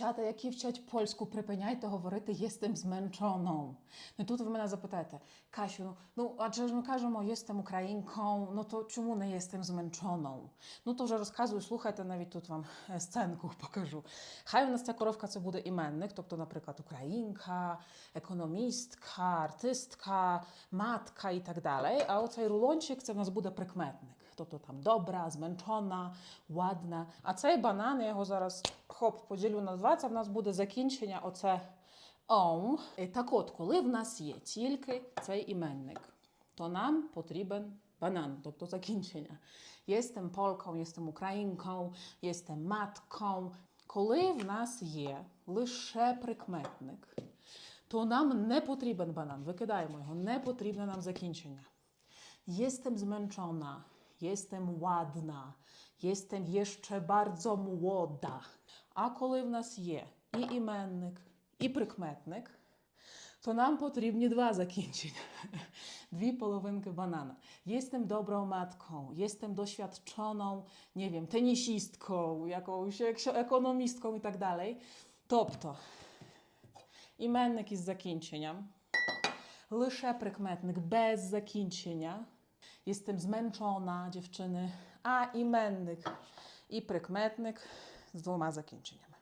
Дівчата, які вчать польську, припиняйте говорити єстем зменшоną. Ну тут ви мене запитаєте, Касю, ну, ну адже ж ми кажемо єстем українкою, ну то чому не єстем зменшоną? Ну то вже розказую, слухайте, навіть тут вам е, сценку покажу. Хай у нас ця коровка це буде іменник, тобто, наприклад, українка, економістка, артистка, матка і так далі. А оцей рулончик це в нас буде прикметник. Тобто там добра, зменшона, ładna. А цей банан, я його зараз хоп, поділю на два, це в нас буде закінчення оце «ом». Так от, коли в нас є тільки цей іменник, то нам потрібен банан, тобто закінчення. Єстем полką, єстем українкою, єстем маткою. Коли в нас є лише прикметник, то нам не потрібен банан. Викидаємо його, не потрібне нам закінчення. Jestem zmęczona, jestem ładna, jestem jeszcze bardzo młoda. А коли в нас є і іменник, і прикметник, то нам потрібні два закінчення. Дві половинки банана. Jestem dobrą matką, jestem doświadczoną, nie wiem, tenisistką, jakąś ek- ekonomistką i tak dalej. Тобто іменник із закінченням, лише прикметник без закінчення. jestem zmęczona dziewczyny, a imennyk i prykmetnyk z dwoma zakończeniami.